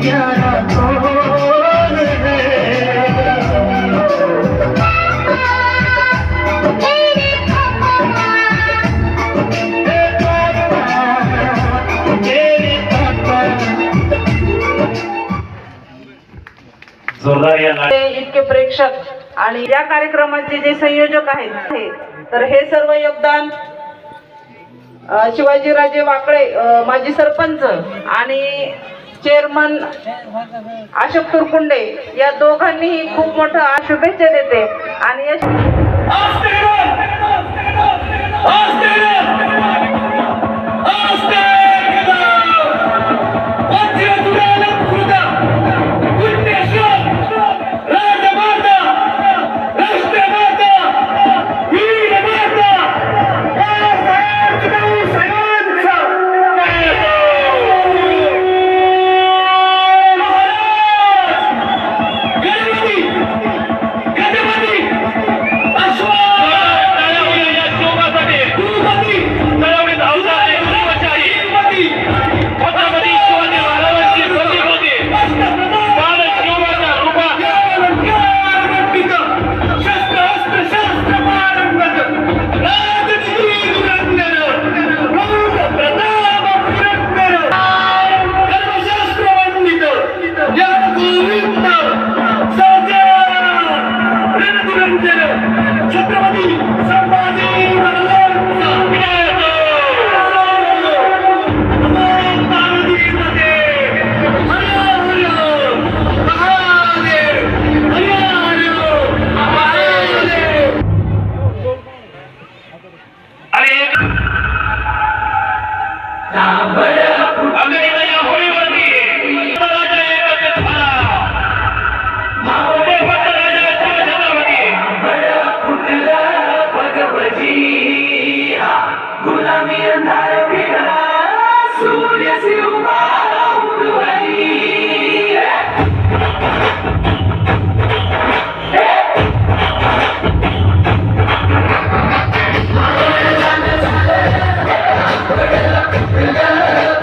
प्यारा कौन है इतके प्रेक्षक आणि या कार्यक्रमाचे जे संयोजक आहेत हे तर हे सर्व योगदान शिवाजीराजे वाकळे माजी सरपंच आणि चेअरमन अशोक तुरकुंडे या दोघांनीही खूप मोठं शुभेच्छा देते. आणि या para mim.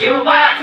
शिवबाच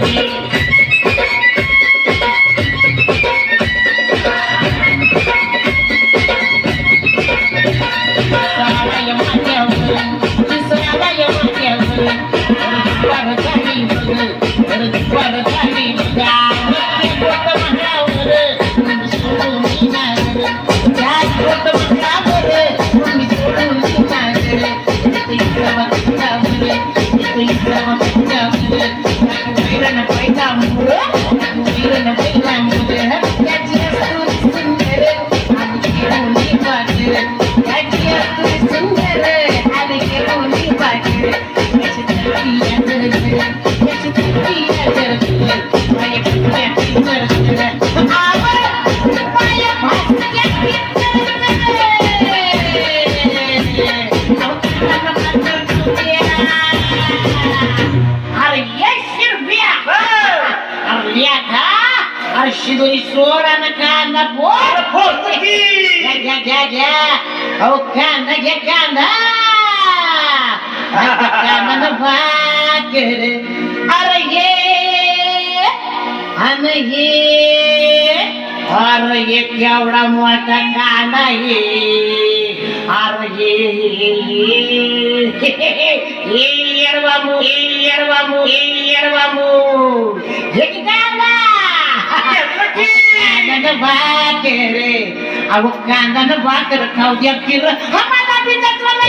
Thank you. Chandori सोडा ना कांदा बोर फोडतो की घ्या घ्या घ्या अहो कांदा घ्या कांदा कांदा भात अरे ये अन ये अरे ये केवढा मोठा कांदा ये अरे ये ये बाबू ये बाबू ये बाबू कांद्यानं भाकर रे अहो कांद्यानं भाकर खाऊ द्या किर हमाला बी तत्वाला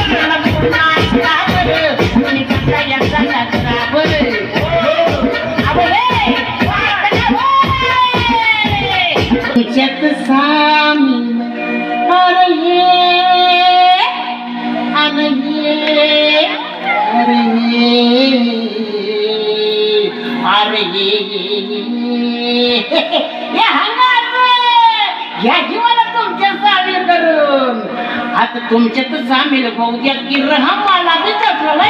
आता तुमच्यातच आम्ही भाऊ उद्या गिरहमाला बी चढला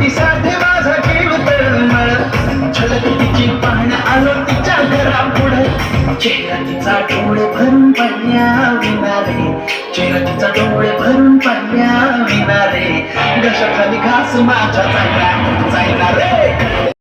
तिच्या माझा जीव तळमळ. झलक तिची पाहण्या आलो तिच्या पुढं चेहरा तिचा डोळे भरून पाहिल्या विनारे. चेहरा तिचा डोळे भरून पाहिल्या विनारे. घशाखाली घास माझ्या जायला जायला रे.